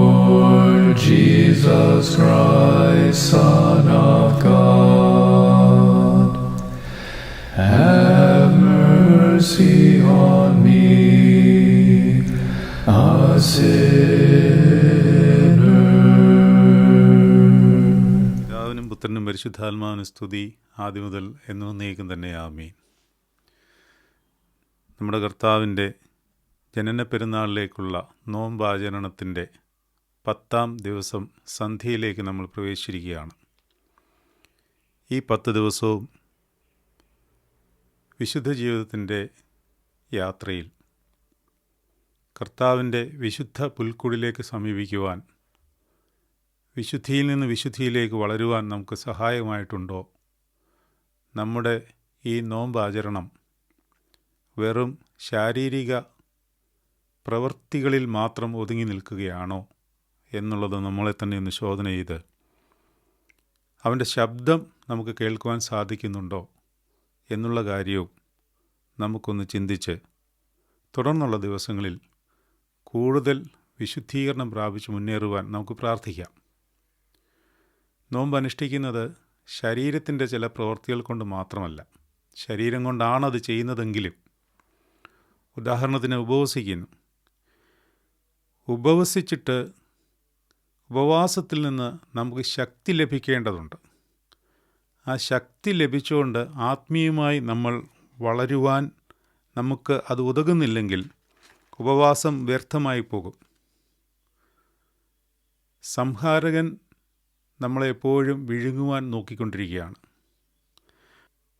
Lord Jesus Christ, Son of God, have mercy on me, a sinner. പിതാവിനും പുത്രനും പരിശുദ്ധാത്മാവിനും സ്തുതി ആദ്യം മുതൽ എന്നും നീക്കും തന്നെ ആമീൻ നമ്മുടെ കർത്താവിന്റെ ജനന പെരുന്നാളിലേക്കുള്ള നോമ്പാചരണത്തിന്റെ പത്താം ദിവസം സന്ധ്യയിലേക്ക് നമ്മൾ പ്രവേശിച്ചിരിക്കുകയാണ്. ഈ പത്ത് ദിവസവും വിശുദ്ധ ജീവിതത്തിന്റെ യാത്രയിൽ കർത്താവിന്റെ വിശുദ്ധ പുൽക്കുടിലേക്ക് സമീപിക്കുവാൻ വിശുദ്ധിയിൽ നിന്ന് വിശുദ്ധിയിലേക്ക് വളരുവാൻ നമുക്ക് സഹായമായിട്ടുണ്ടോ നമ്മുടെ ഈ നോമ്പാചരണം വെറും ശാരീരിക പ്രവൃത്തികളിൽ മാത്രം ഒതുങ്ങി നിൽക്കുകയാണോ എന്നുള്ളത് നമ്മളെ തന്നെ ഒന്ന് ശോധന ചെയ്ത് അവന്റെ ശബ്ദം നമുക്ക് കേൾക്കുവാൻ സാധിക്കുന്നുണ്ടോ എന്നുള്ള കാര്യവും നമുക്കൊന്ന് ചിന്തിച്ച് തുടർന്നുള്ള ദിവസങ്ങളിൽ കൂടുതൽ വിശുദ്ധീകരണം പ്രാപിച്ച് മുന്നേറുവാൻ നമുക്ക് പ്രാർത്ഥിക്കാം. നോമ്പ് അനുഷ്ഠിക്കുന്നത് ശരീരത്തിന്റെ ചില പ്രവൃത്തികൾ കൊണ്ട് മാത്രമല്ല ശരീരം കൊണ്ടാണത് ചെയ്യുന്നതെങ്കിലും ഉദാഹരണത്തിന് ഉപവസിക്കുന്നു. ഉപവസിച്ചിട്ട് ഉപവാസത്തിൽ നിന്ന് നമുക്ക് ശക്തി ലഭിക്കേണ്ടതുണ്ട്. ആ ശക്തി ലഭിച്ചുകൊണ്ട് ആത്മീയമായി നമ്മൾ വളരുവാൻ നമുക്ക് അത് ഉതകുന്നില്ലെങ്കിൽ ഉപവാസം വ്യർത്ഥമായി പോകും. സംഹാരകൻ നമ്മളെപ്പോഴും വിഴുങ്ങുവാൻ നോക്കിക്കൊണ്ടിരിക്കുകയാണ്.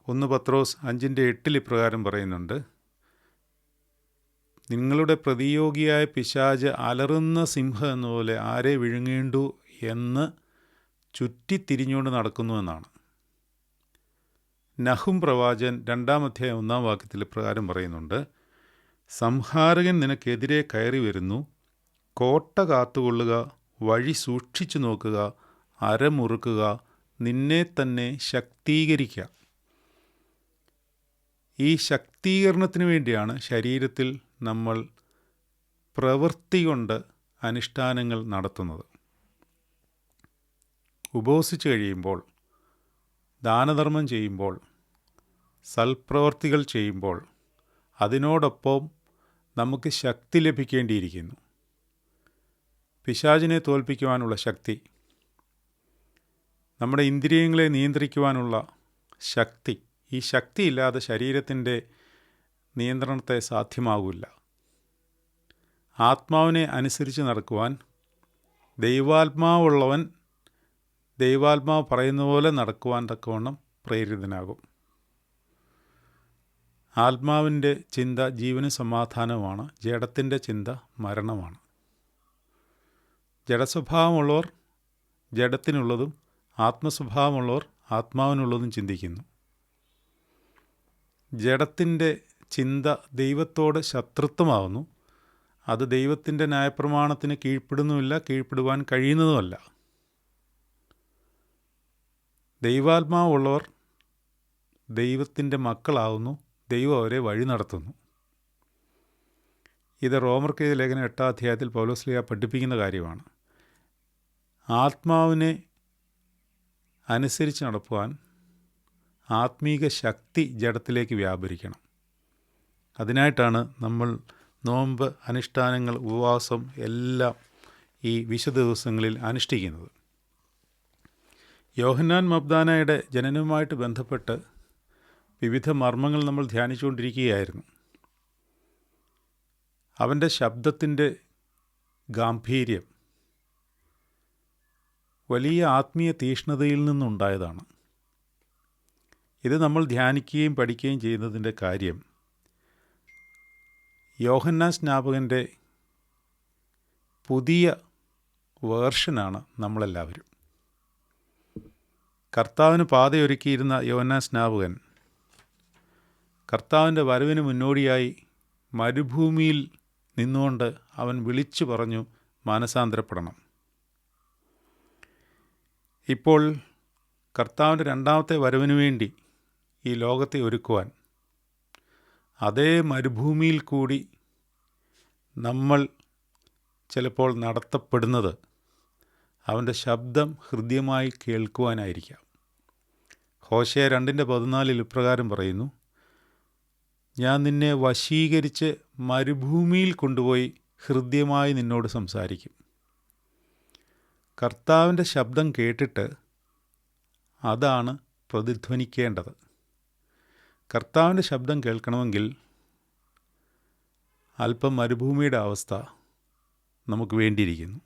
ഒന്ന് പത്രോസ് അഞ്ചിന്റെ എട്ടിൽ ഇപ്രകാരം പറയുന്നുണ്ട്. നിങ്ങളുടെ പ്രതിയോഗിയായ പിശാജ് അലറുന്ന സിംഹം എന്നപോലെ ആരെ വിഴുങ്ങേണ്ടു എന്ന് ചുറ്റിത്തിരിഞ്ഞുകൊണ്ട് നടക്കുന്നുവെന്നാണ് നഹും പ്രവാചൻ രണ്ടാം അധ്യായം ഒന്നാം വാക്യത്തിൽ പ്രകാരം പറയുന്നുണ്ട് സംഹാരകൻ നിനക്കെതിരെ കയറി വരുന്നു കോട്ട കാത്തുകൊള്ളുക വഴി സൂക്ഷിച്ചു നോക്കുക അരമുറുക്കുക നിന്നെ തന്നെ ശക്തീകരിക്കുക ഈ ശക്തീകരണത്തിന് വേണ്ടിയാണ് ശരീരത്തിൽ നമ്മൾ പ്രവൃത്തി കൊണ്ട് അനുഷ്ഠാനങ്ങൾ നടത്തുന്നത്. ഉപവസിച്ച് കഴിയുമ്പോൾ ദാനധർമ്മം ചെയ്യുമ്പോൾ സൽപ്രവർത്തികൾ ചെയ്യുമ്പോൾ അതിനോടൊപ്പം നമുക്ക് ശക്തി ലഭിക്കേണ്ടിയിരിക്കുന്നു. പിശാചിനെ തോൽപ്പിക്കുവാനുള്ള ശക്തി നമ്മുടെ ഇന്ദ്രിയങ്ങളെ നിയന്ത്രിക്കുവാനുള്ള ശക്തി ഈ ശക്തിയില്ലാതെ ശരീരത്തിന്റെ നിയന്ത്രണത്തെ സാധ്യമാകില്ല ആത്മാവിനെ അനുസരിച്ച് നടക്കുവാൻ ദൈവാത്മാവുള്ളവൻ ദൈവാത്മാവ് പറയുന്ന പോലെ നടക്കുവാൻ തക്കവണ്ണം പ്രേരിതനാകും. ആത്മാവിന്റെ ചിന്ത ജീവന് സമാധാനമാണ് ജഡത്തിന്റെ ചിന്ത മരണമാണ്. ജഡസ്വഭാവമുള്ളവർ ജഡത്തിനുള്ളതും ആത്മസ്വഭാവമുള്ളവർ ആത്മാവിനുള്ളതും ചിന്തിക്കുന്നു. ജഡത്തിന്റെ ചിന്ത ദൈവത്തോട് ശത്രുത്വമാകുന്നു അത് ദൈവത്തിന്റെ ന്യായപ്രമാണത്തിന് കീഴ്പ്പെടുന്നുമില്ല കീഴ്പ്പെടുവാൻ കഴിയുന്നതുമല്ല. ദൈവാത്മാവുള്ളവർ ദൈവത്തിന്റെ മക്കളാവുന്നു ദൈവം അവരെ വഴി നടത്തുന്നു. ഇത് റോമർക്ക് ലേഖനം എട്ടാം അധ്യായത്തിൽ പൗലോസ്ലിയ പഠിപ്പിക്കുന്ന കാര്യമാണ്. ആത്മാവിനെ അനുസരിച്ച് നടക്കുവാൻ ആത്മീക ശക്തി ജഡത്തിലേക്ക് വ്യാപരിക്കണം. അതിനായിട്ടാണ് നമ്മൾ നോമ്പ് അനുഷ്ഠാനങ്ങൾ ഉപവാസം എല്ലാം ഈ വിശുദ്ധ ദിവസങ്ങളിൽ അനുഷ്ഠിക്കുന്നത്. യോഹന്നാൻ മബ്ദാനയുടെ ജനനവുമായിട്ട് ബന്ധപ്പെട്ട് വിവിധ മർമ്മങ്ങൾ നമ്മൾ ധ്യാനിച്ചുകൊണ്ടിരിക്കുകയായിരുന്നു. അവന്റെ ശബ്ദത്തിന്റെ ഗാംഭീര്യം വലിയ ആത്മീയ തീഷ്ണതയിൽ നിന്നുണ്ടായതാണ്. ഇത് നമ്മൾ ധ്യാനിക്കുകയും പഠിക്കുകയും ചെയ്യുന്നതിന്റെ കാര്യം യോഹന്നാ സ്നാപകന്റെ പുതിയ വേർഷനാണ് നമ്മളെല്ലാവരും. കർത്താവിന് പാതയൊരുക്കിയിരുന്ന യോഹന്നാ സ്നാപകൻ കർത്താവിന്റെ വരവിന് മുന്നോടിയായി മരുഭൂമിയിൽ നിന്നുകൊണ്ട് അവൻ വിളിച്ചു പറഞ്ഞു മാനസാന്തരപ്പെടണം. ഇപ്പോൾ കർത്താവിന്റെ രണ്ടാമത്തെ വരവിനു വേണ്ടി ഈ ലോകത്തെ ഒരുക്കുവാൻ അതേ മരുഭൂമിയിൽ കൂടി നമ്മൾ ചിലപ്പോൾ നടത്തപ്പെടുന്നത് അവന്റെ ശബ്ദം ഹൃദ്യമായി കേൾക്കുവാനായിരിക്കാം. ഹോശയ രണ്ടിന്റെ പതിനാലിൽ ഇപ്രകാരം പറയുന്നു ഞാൻ നിന്നെ വശീകരിച്ച് മരുഭൂമിയിൽ കൊണ്ടുപോയി ഹൃദ്യമായി നിന്നോട് സംസാരിക്കും. കർത്താവിന്റെ ശബ്ദം കേട്ടിട്ട് അതാണ് പ്രതിധ്വനിക്കേണ്ടത്. കർത്താവിന്റെ ശബ്ദം കേൾക്കണമെങ്കിൽ അല്പം മരുഭൂമിയുടെ അവസ്ഥ നമുക്ക് വേണ്ടിയിരിക്കുന്നു.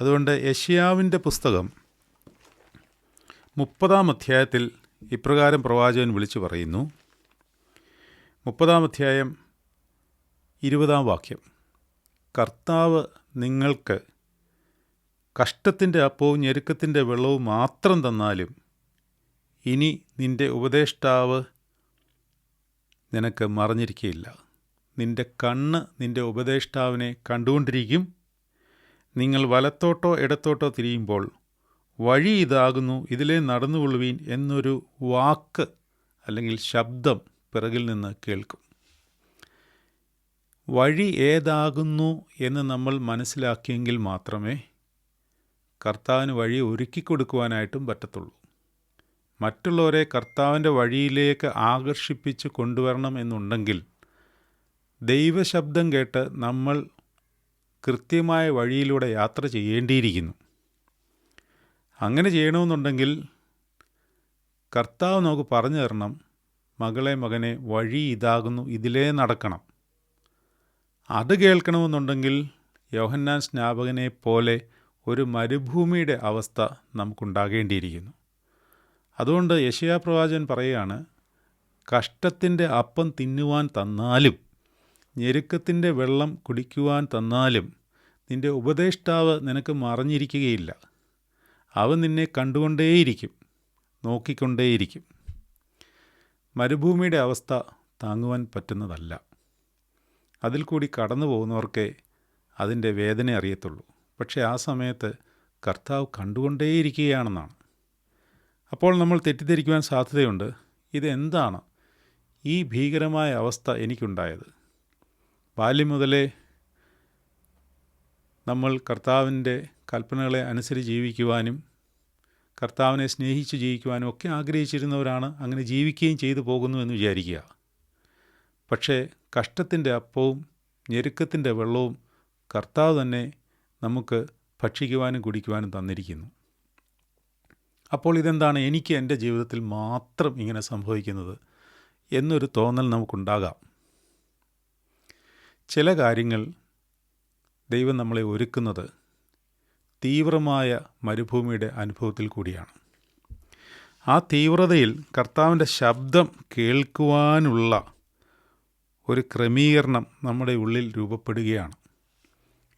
അതുകൊണ്ട് യഷ്യാവിന്റെ പുസ്തകം മുപ്പതാം അധ്യായത്തിൽ ഇപ്രകാരം പ്രവാചകൻ വിളിച്ചു പറയുന്നു. മുപ്പതാം അധ്യായം ഇരുപതാം വാക്യം. കർത്താവ് നിങ്ങൾക്ക് കഷ്ടത്തിന്റെ അപ്പവും ഞെരുക്കത്തിന്റെ വെള്ളവും മാത്രം തന്നാലും ഇനി നിന്റെ ഉപദേഷ്ടാവ് നിനക്ക് മറഞ്ഞിരിക്കുകയില്ല നിന്റെ കണ്ണ് നിന്റെ ഉപദേഷ്ടാവിനെ കണ്ടുകൊണ്ടിരിക്കും. നിങ്ങൾ വലത്തോട്ടോ ഇടത്തോട്ടോ തിരിയുമ്പോൾ വഴി ഇതാകുന്നു ഇതിലേ നടന്നുകൊള്ളുവീൻ എന്നൊരു വാക്ക് അല്ലെങ്കിൽ ശബ്ദം പിറകിൽ നിന്ന് കേൾക്കും. വഴി ഏതാകുന്നു എന്ന് നമ്മൾ മനസ്സിലാക്കിയെങ്കിൽ മാത്രമേ കർത്താവിന് വഴി ഒരുക്കി കൊടുക്കുവാനായിട്ടും പറ്റത്തുള്ളൂ. മറ്റുള്ളവരെ കർത്താവിന്റെ വഴിയിലേക്ക് ആകർഷിപ്പിച്ച് കൊണ്ടുവരണം എന്നുണ്ടെങ്കിൽ ദൈവശബ്ദം കേട്ട് നമ്മൾ കൃത്യമായ വഴിയിലൂടെ യാത്ര ചെയ്യേണ്ടിയിരിക്കുന്നു. അങ്ങനെ ചെയ്യണമെന്നുണ്ടെങ്കിൽ കർത്താവ് നമുക്ക് പറഞ്ഞു തരണം മകളെ മകനെ വഴി ഇതാകുന്നു ഇതിലേ നടക്കണം. അത് കേൾക്കണമെന്നുണ്ടെങ്കിൽ യോഹന്നാൻ സ്നാപകനെ പോലെ ഒരു മരുഭൂമിയുടെ അവസ്ഥ നമുക്കുണ്ടാകേണ്ടിയിരിക്കുന്നു. അതുകൊണ്ട് യശയാ പ്രവാചകൻ പറയുകയാണ് കഷ്ടത്തിന്റെ അപ്പം തിന്നുവാൻ തന്നാലും ഞെരുക്കത്തിന്റെ വെള്ളം കുടിക്കുവാൻ തന്നാലും നിന്റെ ഉപദേഷ്ടാവ് നിനക്ക് മറഞ്ഞിരിക്കുകയില്ല. അവൻ നിന്നെ കണ്ടുകൊണ്ടേയിരിക്കും നോക്കിക്കൊണ്ടേയിരിക്കും. മരുഭൂമിയുടെ അവസ്ഥ താങ്ങുവാൻ പറ്റുന്നതല്ല. അതിൽ കൂടി കടന്നു പോകുന്നവർക്കേ അതിന്റെ വേദന അറിയത്തുള്ളൂ. പക്ഷേ ആ സമയത്ത് കർത്താവ് കണ്ടുകൊണ്ടേയിരിക്കുകയാണെന്നാണ്. അപ്പോൾ നമ്മൾ തെറ്റിദ്ധരിക്കുവാൻ സാധ്യതയുണ്ട്. ഇതെന്താണ്? ഈ ഭീകരമായ അവസ്ഥ എനിക്കുണ്ടായത്. ബാല്യം മുതലേ നമ്മൾ കർത്താവിന്റെ കൽപ്പനകളെ അനുസരിച്ച് ജീവിക്കുവാനും കർത്താവിനെ സ്നേഹിച്ച് ജീവിക്കുവാനും ഒക്കെ ആഗ്രഹിച്ചിരുന്നവരാണ് അങ്ങനെ ജീവിക്കുകയും ചെയ്തു പോകുന്നു എന്ന് വിചാരിക്കുക. പക്ഷേ കഷ്ടത്തിന്റെ അപ്പവും ഞെരുക്കത്തിന്റെ വെള്ളവും കർത്താവ് തന്നെ നമുക്ക് ഭക്ഷിക്കുവാനും കുടിക്കുവാനും തന്നിരിക്കുന്നു. അപ്പോൾ ഇതെന്താണ്? എനിക്ക് എന്റെ ജീവിതത്തിൽ മാത്രം ഇങ്ങനെ സംഭവിക്കുന്നത് എന്നൊരു തോന്നൽ നമുക്കുണ്ടാകാം. ചില കാര്യങ്ങൾ ദൈവം നമ്മളെ ഒരുക്കുന്നത് തീവ്രമായ മരുഭൂമിയുടെ അനുഭവത്തിൽ കൂടിയാണ്. ആ തീവ്രതയിൽ കർത്താവിന്റെ ശബ്ദം കേൾക്കുവാനുള്ള ഒരു ക്രമീകരണം നമ്മുടെ ഉള്ളിൽ രൂപപ്പെടുകയാണ്.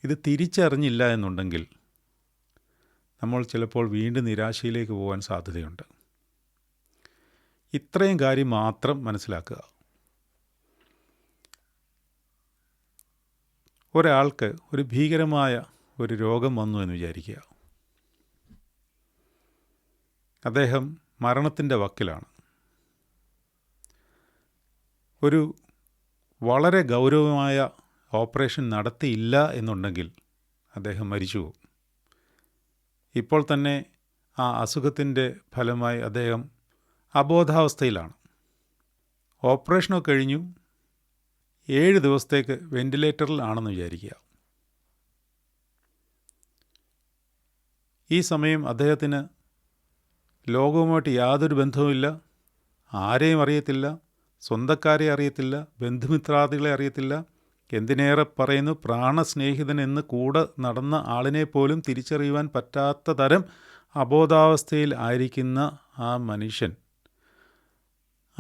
ഇത് തിരിച്ചറിഞ്ഞില്ല എന്നുണ്ടെങ്കിൽ നമ്മൾ ചിലപ്പോൾ വീണ്ടും നിരാശയിലേക്ക് പോകാൻ സാധ്യതയുണ്ട്. ഇത്രയും കാര്യം മാത്രം മനസ്സിലാക്കുക. ഒരാൾക്ക് ഒരു ഭീകരമായ ഒരു രോഗം വന്നു എന്ന് വിചാരിക്കുക. അദ്ദേഹം മരണത്തിന്റെ വക്കിലാണ്. ഒരു വളരെ ഗൗരവമായ ഓപ്പറേഷൻ നടത്തിയില്ല എന്നുണ്ടെങ്കിൽ അദ്ദേഹം മരിച്ചു പോകും ഇപ്പോൾ തന്നെ ആ അസുഖത്തിന്റെ ഫലമായി അദ്ദേഹം അബോധാവസ്ഥയിലാണ്. ഓപ്പറേഷനൊക്കെ കഴിഞ്ഞു. ഏഴ് ദിവസത്തേക്ക് വെന്റിലേറ്ററിലാണെന്ന് വിചാരിക്കുക. ഈ സമയം അദ്ദേഹത്തിന് ലോകവുമായിട്ട് യാതൊരു ബന്ധവുമില്ല. ആരെയും അറിയത്തില്ല. സ്വന്തക്കാരെ അറിയത്തില്ല. ബന്ധുമിത്രാദികളെ അറിയത്തില്ല. എന്തിനേറെ പറയുന്നു? പ്രാണസ്നേഹിതൻ എന്ന് കൂടെ നടന്ന ആളിനെ പോലും തിരിച്ചറിയുവാൻ പറ്റാത്ത തരം അബോധാവസ്ഥയിൽ ആയിരിക്കുന്ന ആ മനുഷ്യൻ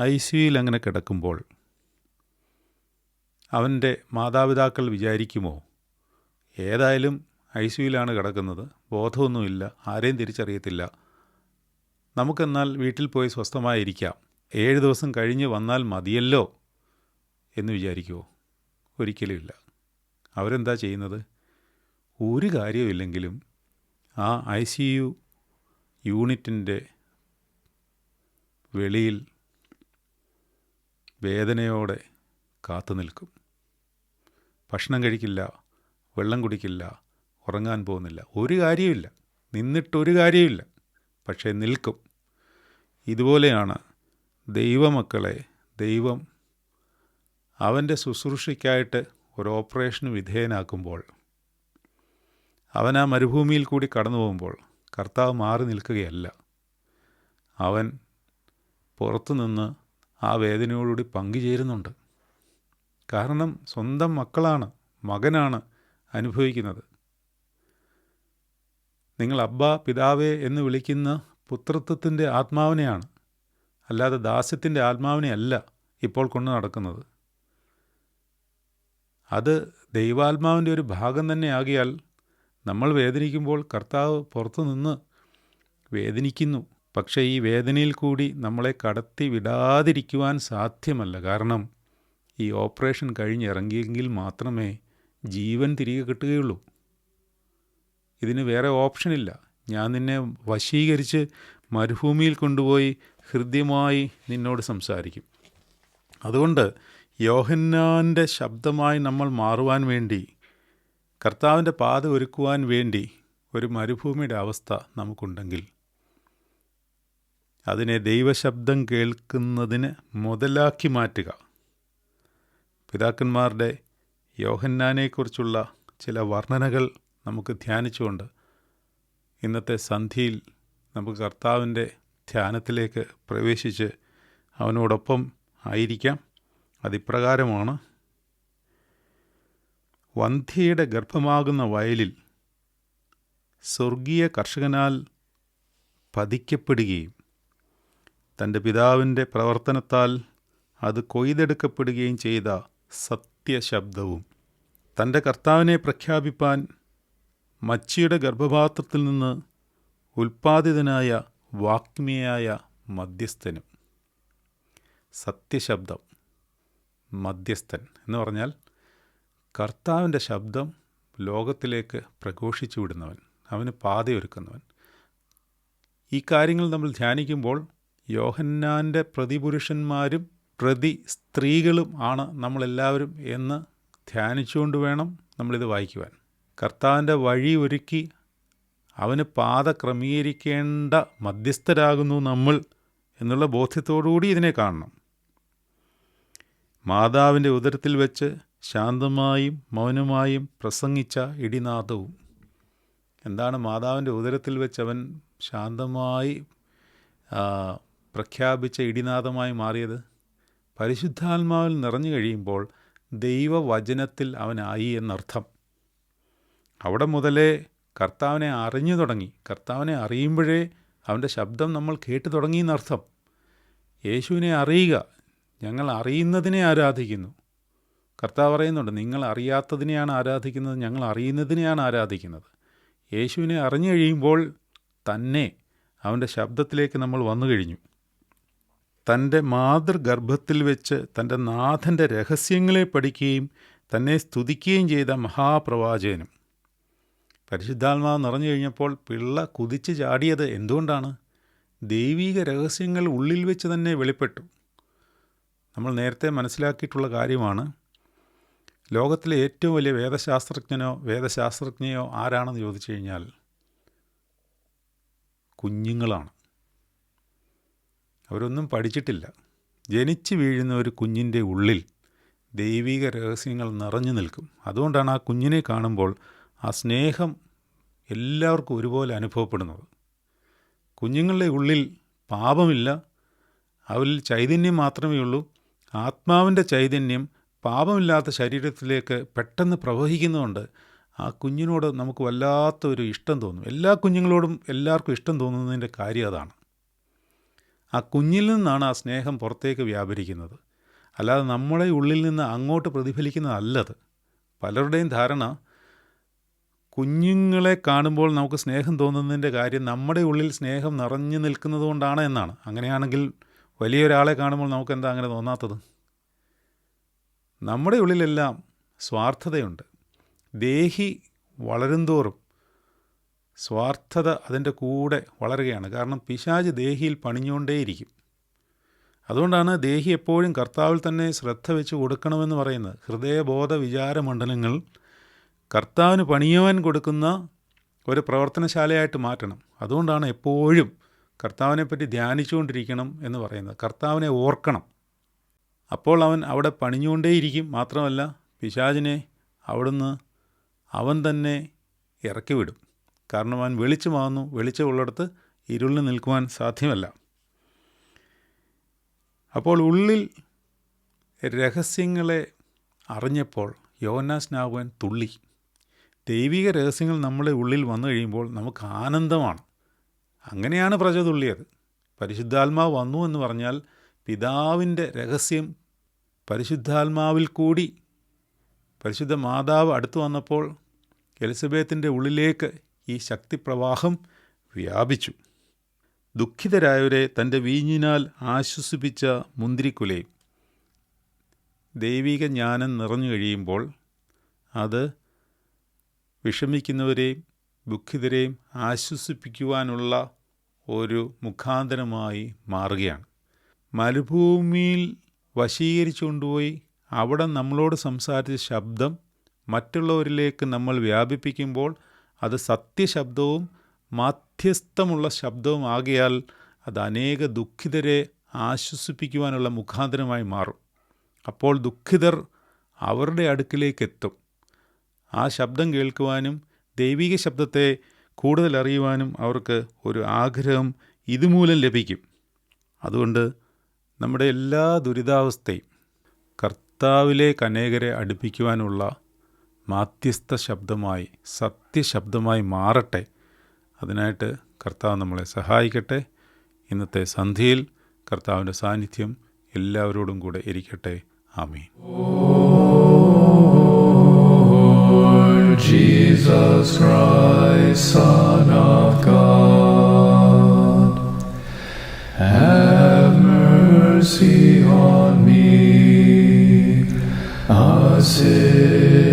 ഐ സിയിൽ അങ്ങനെ കിടക്കുമ്പോൾ അവന്റെ മാതാപിതാക്കൾ വിചാരിക്കുമോ? ഏതായാലും ഐ സിയിലാണ് കിടക്കുന്നത്. ബോധമൊന്നുമില്ല. ആരെയും തിരിച്ചറിയത്തില്ല. നമുക്കെന്നാൽ വീട്ടിൽ പോയി സ്വസ്ഥമായിരിക്കാം. ഏഴ് ദിവസം കഴിഞ്ഞ് വന്നാൽ മതിയല്ലോ എന്ന് വിചാരിക്കുമോ ഒരിക്കലുമില്ല അവരെന്താ ചെയ്യുന്നത്? ഒരു കാര്യമില്ലെങ്കിലും ആ ഐ സി യു യൂണിറ്റിന്റെ വെളിയിൽ വേദനയോടെ കാത്തു നിൽക്കും. ഭക്ഷണം കഴിക്കില്ല വെള്ളം കുടിക്കില്ല ഉറങ്ങാൻ പോകുന്നില്ല. ഒരു കാര്യമില്ല നിന്നിട്ടൊരു കാര്യമില്ല പക്ഷേ നിൽക്കും. ഇതുപോലെയാണ് ദൈവമക്കളെ ദൈവം അവന്റെ ശുശ്രൂഷയ്ക്കായിട്ട് ഒരു ഓപ്പറേഷന് വിധേയനാക്കുമ്പോൾ അവൻ ആ മരുഭൂമിയിൽ കൂടി കടന്നു പോകുമ്പോൾ കർത്താവ് മാറി നിൽക്കുകയല്ല. അവൻ പുറത്തുനിന്ന് ആ വേദനയോടുകൂടി പങ്കുചേരുന്നുണ്ട്. കാരണം സ്വന്തം മക്കളാണ് മകനാണ് അനുഭവിക്കുന്നത്. നിങ്ങൾ അബ്ബ പിതാവേ എന്ന് വിളിക്കുന്ന പുത്രത്വത്തിന്റെ ആത്മാവിനെയാണ് അല്ലാതെ ദാസ്യത്തിന്റെ ആത്മാവിനെയല്ല ഇപ്പോൾ കൊണ്ടു നടക്കുന്നത്. അത് ദൈവാത്മാവിന്റെ ഒരു ഭാഗം തന്നെ ആകിയാൽ നമ്മൾ വേദനിക്കുമ്പോൾ കർത്താവ് പുറത്തു നിന്ന് വേദനിക്കുന്നു. പക്ഷേ ഈ വേദനയിൽ കൂടി നമ്മളെ കടത്തി വിടാതിരിക്കുവാൻ സാധ്യമല്ല. കാരണം ഈ ഓപ്പറേഷൻ കഴിഞ്ഞിറങ്ങിയെങ്കിൽ മാത്രമേ ജീവൻ തിരികെ കിട്ടുകയുള്ളൂ. ഇതിന് വേറെ ഓപ്ഷനില്ല ഞാൻ നിന്നെ വശീകരിച്ച് മരുഭൂമിയിൽ കൊണ്ടുപോയി ഹൃദ്യമായി നിന്നോട് സംസാരിക്കും. അതുകൊണ്ട് യോഹന്നാന്റെ ശബ്ദമായി നമ്മൾ മാറുവാൻ വേണ്ടി കർത്താവിന്റെ പാത ഒരുക്കുവാൻ വേണ്ടി ഒരു മരുഭൂമിയുടെ അവസ്ഥ നമുക്കുണ്ടെങ്കിൽ അതിനെ ദൈവശബ്ദം കേൾക്കുന്നതിന് മുതലാക്കി മാറ്റുക. പിതാക്കന്മാരുടെ യോഹന്നാനെക്കുറിച്ചുള്ള ചില വർണനകൾ നമുക്ക് ധ്യാനിച്ചുകൊണ്ട് ഇന്നത്തെ സന്ധിയിൽ നമുക്ക് കർത്താവിന്റെ ധ്യാനത്തിലേക്ക് പ്രവേശിച്ച് അവനോടൊപ്പം ആയിരിക്കാം. അതിപ്രകാരമാണ്. വന്ധ്യയുടെ ഗർഭമാകുന്ന വയലിൽ സ്വർഗീയ കർഷകനാൽ പതിക്കപ്പെടുകയും തന്റെ പിതാവിന്റെ പ്രവർത്തനത്താൽ അത് കൊയ്തെടുക്കപ്പെടുകയും ചെയ്ത സത്യശബ്ദവും തന്റെ കർത്താവിനെ പ്രഖ്യാപിപ്പാൻ മച്ചിയുടെ ഗർഭപാത്രത്തിൽ നിന്ന് ഉൽപ്പാദിതനായ വാക്മിയായ മധ്യസ്ഥനും സത്യശബ്ദം. മധ്യസ്ഥൻ എന്ന് പറഞ്ഞാൽ കർത്താവിന്റെ ശബ്ദം ലോകത്തിലേക്ക് പ്രഘോഷിച്ചു വിടുന്നവൻ അവന് പാതയൊരുക്കുന്നവൻ. ഈ കാര്യങ്ങൾ നമ്മൾ ധ്യാനിക്കുമ്പോൾ യോഹന്നാന്റെ പ്രതിപുരുഷന്മാരും പ്രതി സ്ത്രീകളും ആണ് നമ്മളെല്ലാവരും എന്ന് ധ്യാനിച്ചുകൊണ്ട് വേണം നമ്മളിത് വായിക്കുവാൻ. കർത്താവിന്റെ വഴി ഒരുക്കി അവന് പാത ക്രമീകരിക്കേണ്ട മധ്യസ്ഥരാകുന്നു നമ്മൾ എന്നുള്ള ബോധ്യത്തോടുകൂടി ഇതിനെ കാണണം. മാതാവിന്റെ ഉദരത്തിൽ വെച്ച് ശാന്തമായും മൗനമായും പ്രസംഗിച്ച ഇടിനാദവും എന്താണ് മാതാവിന്റെ ഉദരത്തിൽ വെച്ച് അവൻ ശാന്തമായി പ്രഖ്യാപിച്ച ഇടിനാദമായി മാറിയത്? പരിശുദ്ധാത്മാവിൽ നിറഞ്ഞു കഴിയുമ്പോൾ ദൈവവചനത്തിൽ അവനായി എന്നർത്ഥം. അവിടെ മുതലേ കർത്താവിനെ അറിഞ്ഞു തുടങ്ങി. കർത്താവിനെ അറിയുമ്പോഴേ അവന്റെ ശബ്ദം നമ്മൾ കേട്ടു തുടങ്ങി എന്നർത്ഥം. യേശുവിനെ അറിയുക ഞങ്ങൾ അറിയുന്നതിനെ ആരാധിക്കുന്നു. കർത്താവ് പറയുന്നുണ്ട് നിങ്ങൾ അറിയാത്തതിനെയാണ് ആരാധിക്കുന്നത് ഞങ്ങൾ അറിയുന്നതിനെയാണ് ആരാധിക്കുന്നത്. യേശുവിനെ അറിഞ്ഞു കഴിയുമ്പോൾ തന്നെ അവന്റെ ശബ്ദത്തിലേക്ക് നമ്മൾ വന്നു കഴിഞ്ഞു. തന്റെ മാതൃഗർഭത്തിൽ വെച്ച് തന്റെ നാഥന്റെ രഹസ്യങ്ങളെ പഠിക്കുകയും തന്നെ സ്തുതിക്കുകയും ചെയ്ത മഹാപ്രവാചകനും. പരിശുദ്ധാത്മാവ് നിറഞ്ഞു കഴിഞ്ഞപ്പോൾ പിള്ള കുതിച്ച് ചാടിയത് എന്തുകൊണ്ടാണ്? ദൈവീക രഹസ്യങ്ങൾ ഉള്ളിൽ വെച്ച് തന്നെ വെളിപ്പെട്ടു. നമ്മൾ നേരത്തെ മനസ്സിലാക്കിയിട്ടുള്ള കാര്യമാണ്. ലോകത്തിലെ ഏറ്റവും വലിയ വേദശാസ്ത്രജ്ഞനോ വേദശാസ്ത്രജ്ഞയോ ആരാണെന്ന് ചോദിച്ചു കഴിഞ്ഞാൽ കുഞ്ഞുങ്ങളാണ്. അവരൊന്നും പഠിച്ചിട്ടില്ല. ജനിച്ചു വീഴുന്ന ഒരു കുഞ്ഞിന്റെ ഉള്ളിൽ ദൈവിക രഹസ്യങ്ങൾ നിറഞ്ഞു നിൽക്കും. അതുകൊണ്ടാണ് ആ കുഞ്ഞിനെ കാണുമ്പോൾ ആ സ്നേഹം എല്ലാവർക്കും ഒരുപോലെ അനുഭവപ്പെടുന്നത്. കുഞ്ഞുങ്ങളുടെ ഉള്ളിൽ പാപമില്ല. അവരിൽ ചൈതന്യം മാത്രമേ ഉള്ളൂ ആത്മാവിന്റെ ചൈതന്യം പാപമില്ലാത്ത ശരീരത്തിലേക്ക് പെട്ടെന്ന് പ്രവഹിക്കുന്നതുകൊണ്ട് ആ കുഞ്ഞിനോട് നമുക്ക് വല്ലാത്തൊരു ഇഷ്ടം തോന്നും. എല്ലാ കുഞ്ഞുങ്ങളോടും എല്ലാവർക്കും ഇഷ്ടം തോന്നുന്നതിന്റെ കാര്യം അതാണ്. ആ കുഞ്ഞിൽ നിന്നാണ് ആ സ്നേഹം പുറത്തേക്ക് വ്യാപരിക്കുന്നത്. അല്ലാതെ നമ്മളെ ഉള്ളിൽ നിന്ന് അങ്ങോട്ട് പ്രതിഫലിക്കുന്നതല്ലത്. പലരുടെയും ധാരണ കുഞ്ഞുങ്ങളെ കാണുമ്പോൾ നമുക്ക് സ്നേഹം തോന്നുന്നതിന്റെ കാര്യം നമ്മുടെ ഉള്ളിൽ സ്നേഹം നിറഞ്ഞു നിൽക്കുന്നത് കൊണ്ടാണ് എന്നാണ്. അങ്ങനെയാണെങ്കിൽ വലിയൊരാളെ കാണുമ്പോൾ നമുക്ക് എന്താ അങ്ങനെ തോന്നാത്തത്? നമ്മുടെ ഉള്ളിലെല്ലാം സ്വാർത്ഥതയുണ്ട്. ദേഹി വളരുന്തോറും സ്വാർത്ഥത അതിന്റെ കൂടെ വളരുകയാണ്. കാരണം പിശാജ് ദേഹിയിൽ പണിഞ്ഞുകൊണ്ടേയിരിക്കും. അതുകൊണ്ടാണ് ദേഹി എപ്പോഴും കർത്താവിൽ തന്നെ ശ്രദ്ധ വെച്ച് കൊടുക്കണമെന്ന് പറയുന്നത്. ഹൃദയബോധ വിചാരമണ്ഡലങ്ങൾ കർത്താവിന് പണിയവൻ കൊടുക്കുന്ന ഒരു പ്രവർത്തനശാലയായിട്ട് മാറ്റണം. അതുകൊണ്ടാണ് എപ്പോഴും കർത്താവിനെപ്പറ്റി ധ്യാനിച്ചുകൊണ്ടിരിക്കണം എന്ന് പറയുന്നത്. കർത്താവിനെ ഓർക്കണം. അപ്പോൾ അവൻ അവിടെ പണിഞ്ഞുകൊണ്ടേയിരിക്കും. മാത്രമല്ല പിശാചിനെ അവിടുന്ന് അവൻ തന്നെ ഇറക്കി വിടും. കാരണം അവൻ വെളിച്ചമാകുന്നു വെളിച്ചമുള്ളിടത്ത് ഇരുളിന് നിൽക്കുവാൻ സാധ്യമല്ല. അപ്പോൾ ഉള്ളിൽ രഹസ്യങ്ങളെ അറിഞ്ഞപ്പോൾ യോനാസ്നാവൻ തുള്ളി. ദൈവിക രഹസ്യങ്ങൾ നമ്മുടെ ഉള്ളിൽ വന്നു കഴിയുമ്പോൾ നമുക്ക് ആനന്ദമാണ്. അങ്ങനെയാണ് പ്രജ തുള്ളിയത്. പരിശുദ്ധാത്മാവ് വന്നു എന്ന് പറഞ്ഞാൽ പിതാവിന്റെ രഹസ്യം പരിശുദ്ധാത്മാവിൽ കൂടി. പരിശുദ്ധ മാതാവ് അടുത്തു വന്നപ്പോൾ എലിസബത്തിന്റെ ഉള്ളിലേക്ക് ഈ ശക്തിപ്രവാഹം വ്യാപിച്ചു. ദുഃഖിതരായവരെ തന്റെ വീഞ്ഞിനാൽ ആശ്വസിപ്പിച്ച മുന്തിരിക്കുലയും ദൈവിക ജ്ഞാനം നിറഞ്ഞു കഴിയുമ്പോൾ അത് വിഷമിക്കുന്നവരെയും ദുഃഖിതരെയും ആശ്വസിപ്പിക്കുവാനുള്ള ഒരു മുഖാന്തരമായി മാറുകയാണ്. മരുഭൂമിയിൽ വശീകരിച്ചു കൊണ്ടുപോയി അവിടെ നമ്മളോട് സംസാരിച്ച ശബ്ദം മറ്റുള്ളവരിലേക്ക് നമ്മൾ വ്യാപിപ്പിക്കുമ്പോൾ അത് സത്യശബ്ദവും മാധ്യസ്ഥമുള്ള ശബ്ദവും ആകിയാൽ അത് അനേക ദുഃഖിതരെ ആശ്വസിപ്പിക്കുവാനുള്ള മുഖാന്തരമായി മാറും. അപ്പോൾ ദുഃഖിതർ അവരുടെ അടുക്കിലേക്ക് എത്തും. ആ ശബ്ദം കേൾക്കുവാനും ദൈവിക ശബ്ദത്തെ കൂടുതൽ അറിയുവാനും അവർക്ക് ഒരു ആഗ്രഹം ഇതുമൂലം ലഭിക്കും. അതുകൊണ്ട് നമ്മുടെ എല്ലാ ദുരിതാവസ്ഥയും കർത്താവിലേക്ക് അനേകരെ അടുപ്പിക്കുവാനുള്ള മാധ്യസ്ഥ ശബ്ദമായി സത്യശബ്ദമായി മാറട്ടെ. അതിനായിട്ട് കർത്താവ് നമ്മളെ സഹായിക്കട്ടെ. ഇന്നത്തെ സന്ധ്യയിൽ കർത്താവിന്റെ സാന്നിധ്യം എല്ലാവരോടും കൂടെ ഇരിക്കട്ടെ. ആമീൻ. Jesus Christ, Son of God, have mercy on me, a sinner.